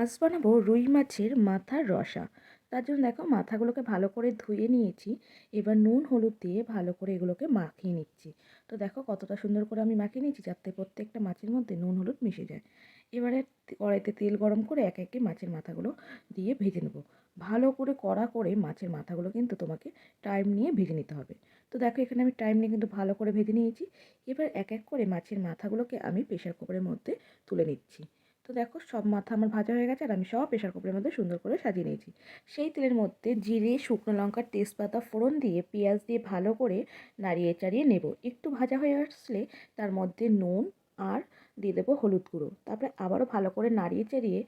আজ বানাবো রুই মাছের মাথার রসা। তার জন্য দেখো মাথাগুলোকে ভালো করে ধুয়ে নিয়েছি। এবার নুন, হলুদ দিয়ে ভালো করে এগুলোকে মাখিয়ে নিচ্ছি। তো দেখো কতটা সুন্দর করে আমি মাখিয়ে নিয়েছি যাতে প্রত্যেকটা মাছের মধ্যে নুন, হলুদ মিশে যায়। এবারে কড়াইতে তেল গরম করে এক একে মাছের মাথাগুলো দিয়ে ভেজে নেব। ভালো করে কড়া করে মাছের মাথাগুলো কিন্তু তোমাকে টাইম নিয়ে ভেজে নিতে হবে। তো দেখো এখানে আমি টাইম নিয়ে কিন্তু ভালো করে ভেজে নিয়েছি। এবার এক এক করে মাছের মাথাগুলোকে আমি প্রেশার কুকারের মধ্যে তুলে নিচ্ছি। তো দেখো সব মাথা আমার ভাজা হয়ে গেছে আর আমি সব প্রেশার কুকারের মধ্যে সুন্দর করে সাজিয়ে নিয়েছি। সেই তেলের মধ্যে জিরে, শুকনো লঙ্কার তেজপাতা, ফোড়ন দিয়ে পেঁয়াজ দিয়ে ভালো করে নাড়িয়ে চাড়িয়ে নেব। একটু ভাজা হয়ে আসলে তার মধ্যে নুন আর দিয়ে দেবো হলুদ গুঁড়ো। তারপরে আবারও ভালো করে নাড়িয়ে চাড়িয়ে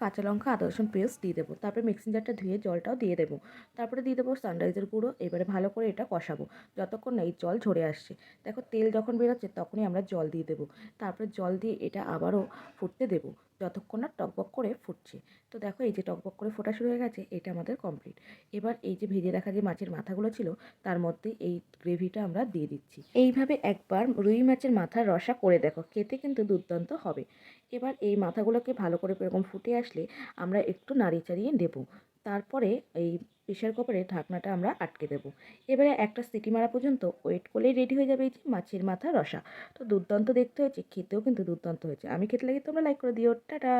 কাঁচা লঙ্কা, আদা, রসুন, পেস্ট দিয়ে দেবো। তারপরে মিক্সিং জারটা ধুয়ে জলটাও দিয়ে দেবো। তারপরে দিয়ে দেবো সানরাইজের গুঁড়ো। এবারে ভালো করে এটা কষাবো। যতক্ষণ না এই জল ঝরে আসছে। দেখো তেল যখন বেরোচ্ছে তখনই আমরা জল দিয়ে দেবো। তারপরে জল দিয়ে এটা আবারও ফুটতে দেবো। যতক্ষণ না টকবক করে ফুটছে। তো দেখো এই যে টকবক করে ফোটা শুরু হয়ে গেছে, এটা আমাদের কমপ্লিট এবার এই যে ভেজে রাখা যে মাছের মাথাগুলো ছিল, তার মধ্যে এই গ্রেভিটা আমরা দিয়ে দিচ্ছি। এইভাবে একবার রুই মাছের মাথার রসা করে দেখো। খেতে কিন্তু দুর্দান্ত হবে। এবার এই মাথাগুলোকে ভালো করে এরকম ফুটে আসলে আমরা একটু নাড়ি চাড়িয়ে দেবো তারপরে এই প্রেশার কুকারে ঢাকনাটা আমরা আটকে দেব। এবারে একটা সিটি মারা পর্যন্ত ওয়েট করলেই রেডি হয়ে যাবে এই যে মাছের মাথা রসা। তো দুর্দান্ত দেখতে হয়েছে, খেতেও কিন্তু দুর্দান্ত হয়েছে। আমি খেতে লাগে তোমরা লাইক করে দিও। টাটা!